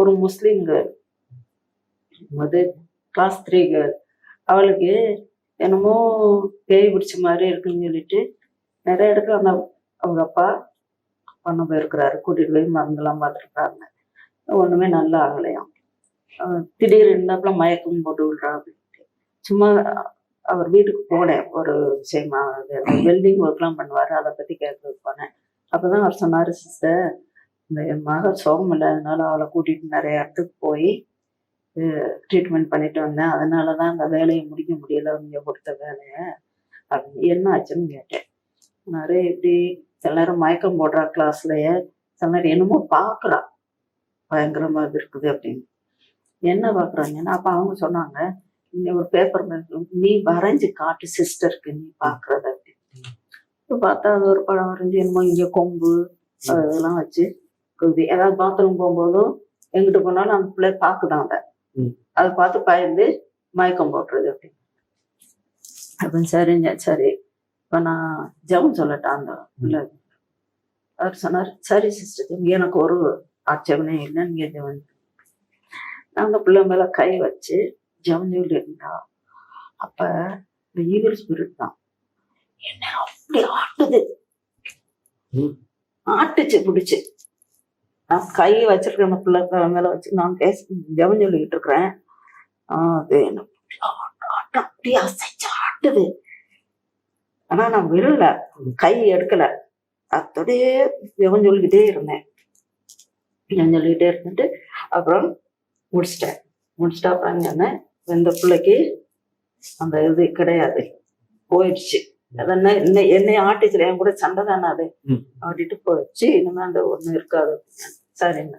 ஒரு Muslim girl அது class three girl அவளுக்கு என்னமோ பேய் பிடிச்ச மாதிரி இருக்குன்னு சொல்லிட்டு நிறைய இடத்துல அந்த அவங்க அப்பா பண்ண போயிருக்கிறாரு. கூட்டிட்டு போய் மருந்தெல்லாம் பார்த்துருக்காங்க. ஒண்ணுமே நல்லா ஆகலையாம். திடீர்னு திடீர் இருந்தாப்புல மயக்கம் போட்டு விடுறா அப்படின்ட்டு. சும்மா அவர் வீட்டுக்கு போனேன். ஒரு விஷயமா வெல்டிங் ஒர்க்லாம் பண்ணுவாரு. அதை பத்தி கேட்கறதுக்கு போனேன். அப்பதான் அவர் சொன்னார் சிஸ்டர் என் மக சோகம் இல்லாதனால அவளை கூட்டிட்டு நிறைய இடத்துக்கு போய் ட்ரீட்மெண்ட் பண்ணிட்டு வந்தேன். அதனால தான் அந்த வேலையை முடிக்க முடியல அவங்க கொடுத்த வேலையை. அப்படின்னு என்ன ஆச்சுன்னு கேட்டேன். நிறைய இப்படி சில நேரம் மயக்கம் போடுறா கிளாஸ்லயே சில நேரம் என்னமோ பார்க்கறா பயங்கரமா இது இருக்குது அப்படின்னு. என்ன பார்க்குறாங்கன்னா அப்போ அவங்க சொன்னாங்க நீ ஒரு பேப்பர் நீ வரைஞ்சு காட்டு சிஸ்டருக்கு நீ பார்க்கறத அப்படின்னு. இப்போ பார்த்தா அது ஒரு படம் வரைஞ்சி என்னமோ இங்கே கொம்பு அது இதெல்லாம் வச்சு குதி ஏதாவது பாத்ரூம் போகும்போதும் எங்கிட்டு போனாலும் அந்த பிள்ளை பார்க்குதான் அதை. அதை பார்த்து பயந்து மயக்கம் போட்டுறது அப்படின்னு அப்படின்னு சரிங்க சரி. இப்போ நான் ஜெபம் சொல்லட்டேன் அந்த பிள்ளை? அவர் சொன்னார் சரி சிஸ்டர் எனக்கு ஒரு ஆட்சேபனே இல்லை. நீங்க ஜெபம் அந்த பிள்ளை மேல கை வச்சு ஜெபம் சொல்லி இருந்தா. அப்ப இந்த ஈவில் ஸ்பிரிட் தான் என்ன அப்படி ஆட்டுது. ஆட்டுச்சு பிடிச்சு. நான் கை வச்சிருக்கேன் அந்த பிள்ளை மேல வச்சு நான் பேச ஜெபம் சொல்லிக்கிட்டு இருக்கிறேன். அது என்ன அப்படி அப்படியே அசைச்சு ஆட்டுது. ஆனா நான் விழல கை எடுக்கல. அத்தோடயே ஜெபம் சொல்லிக்கிட்டே இருந்தேன். ஜெபம் சொல்லிக்கிட்டே இருந்துட்டு அப்புறம் முடிச்சிட்டேன். முடிச்சிட்டா அப்புறம் சொன்னேன் இந்த பிள்ளைக்கு அந்த இது கிடையாது. போயிடுச்சு. அதென்ன என்ன என்னை ஆட்டிச்சு என் கூட சண்டை தானே அது. ஆட்டிட்டு போயிடுச்சு இனிமே அந்த ஒண்ணு இருக்காது. சரிங்க